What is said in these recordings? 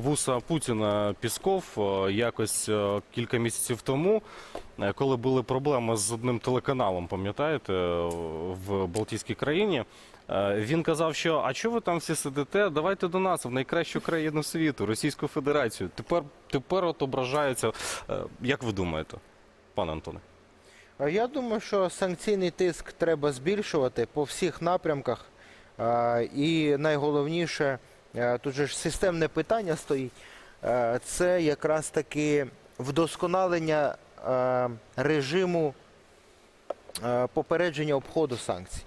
вуса Путіна Пісков е, якось е, кілька місяців тому, е, коли були проблеми з одним телеканалом, пам'ятаєте, в Балтійській країні. Він казав, що а чого ви там всі сидите? Давайте до нас в найкращу країну світу, Російську Федерацію. Тепер тепер от Як ви думаєте, пане Антоне? Я думаю, що санкційний тиск треба збільшувати по всіх напрямках. І найголовніше, тут же ж системне питання стоїть. е, Це якраз таки вдосконалення е, режиму е, попередження обходу санкцій.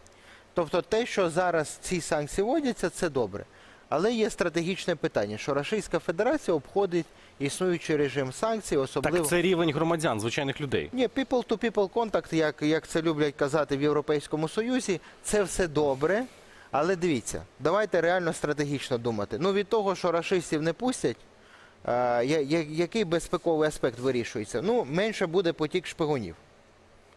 Тобто те, що зараз ці санкції вводяться, це добре. Але є стратегічне питання, що Російська Федерація обходить існуючий режим санкцій, особливо. Так це рівень громадян, звичайних людей. Ні, people-to-people контакт, як, як це люблять казати в Європейському Союзі, це все добре. Але дивіться, давайте реально стратегічно думати. Ну від того, що рашистів не пустять, е, я- який безпековий аспект вирішується? Ну, менше буде потік шпигунів,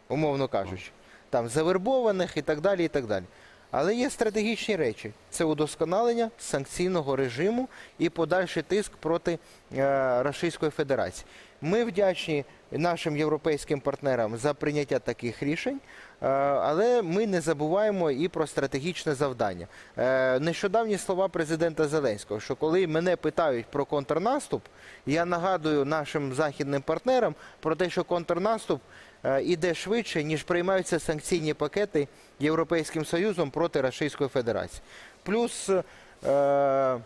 умовно кажучи. Там завербованих і так далі, і так далі. Але є стратегічні речі: це удосконалення санкційного режиму і подальший тиск проти е, Російської Федерації. Ми вдячні нашим європейським партнерам за прийняття таких рішень, але ми не забуваємо і про стратегічне завдання. Е, Нещодавні слова президента Зеленського, що коли мене питають про контрнаступ, я нагадую нашим західним партнерам про те, що контрнаступ е, іде швидше, ніж приймаються санкційні пакети Європейським Союзом проти Російської Федерації. Плюс е,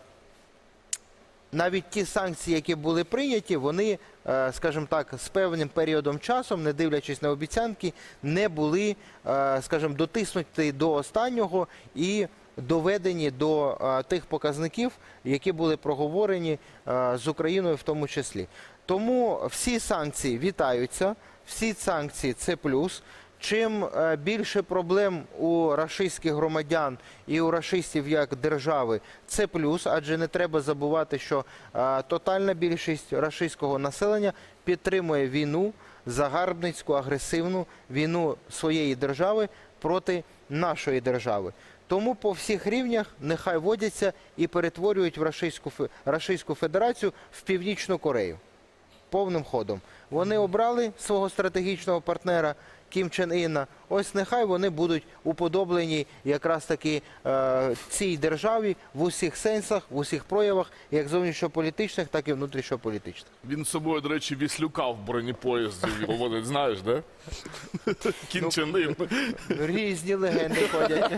навіть ті санкції, які були прийняті, вони, е, скажімо так, з певним періодом часу, не дивлячись на обіцянки, не були, е, скажімо, дотиснуті до останнього і доведені до е, тих показників, які були проговорені з Україною в тому числі. Тому всі санкції вітаються, всі санкції це плюс. Чим е, більше проблем у рашистських громадян і у рашистів як держави, це плюс, адже не треба забувати, що е, тотальна більшість рашистського населення підтримує війну, загарбницьку, агресивну війну своєї держави проти нашої держави. Тому по всіх рівнях нехай водяться і перетворюють в Рашистську, Рашистську Федерацію в Північну Корею повним ходом. Вони обрали свого стратегічного партнера Кім Чен Інна. Ось нехай вони будуть уподоблені якраз таки е, цій державі в усіх сенсах, в усіх проявах, як зовнішньополітичних, так і внутрішньополітичних. Він з собою, до речі, віслюка в бронепоїзді виводить, знаєш, да? Кінчанин. Різні легенди ходять.